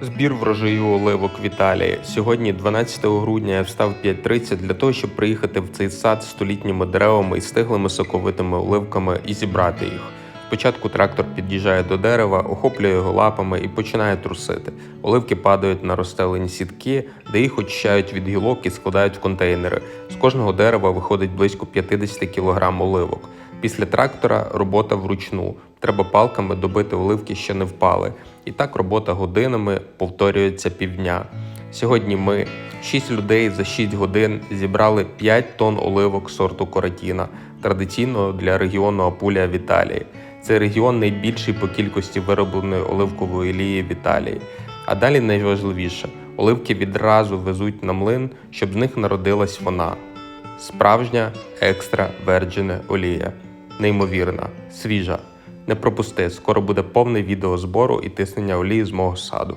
Збір врожаю оливок в Італії. Сьогодні, 12 грудня, я встав 5.30 для того, щоб приїхати в цей сад столітніми деревами і стиглими соковитими оливками і зібрати їх. Спочатку трактор під'їжджає до дерева, охоплює його лапами і починає трусити. Оливки падають на розстелені сітки, де їх очищають від гілок і складають в контейнери. З кожного дерева виходить близько 50 кг оливок. Після трактора робота вручну. Треба палками добити оливки, що не впали. І так робота годинами повторюється півдня. Сьогодні ми, 6 людей за 6 годин, зібрали 5 тонн оливок сорту Коратіна, традиційного для регіону Апулія в Італії. Це регіон найбільший по кількості виробленої оливкової олії в Італії. А далі найважливіше оливки відразу везуть на млин, щоб з них народилась вона. Справжня екстра верджине олія. Неймовірна, свіжа. Не пропусти, скоро буде повне відео збору і тиснення олії з мого саду.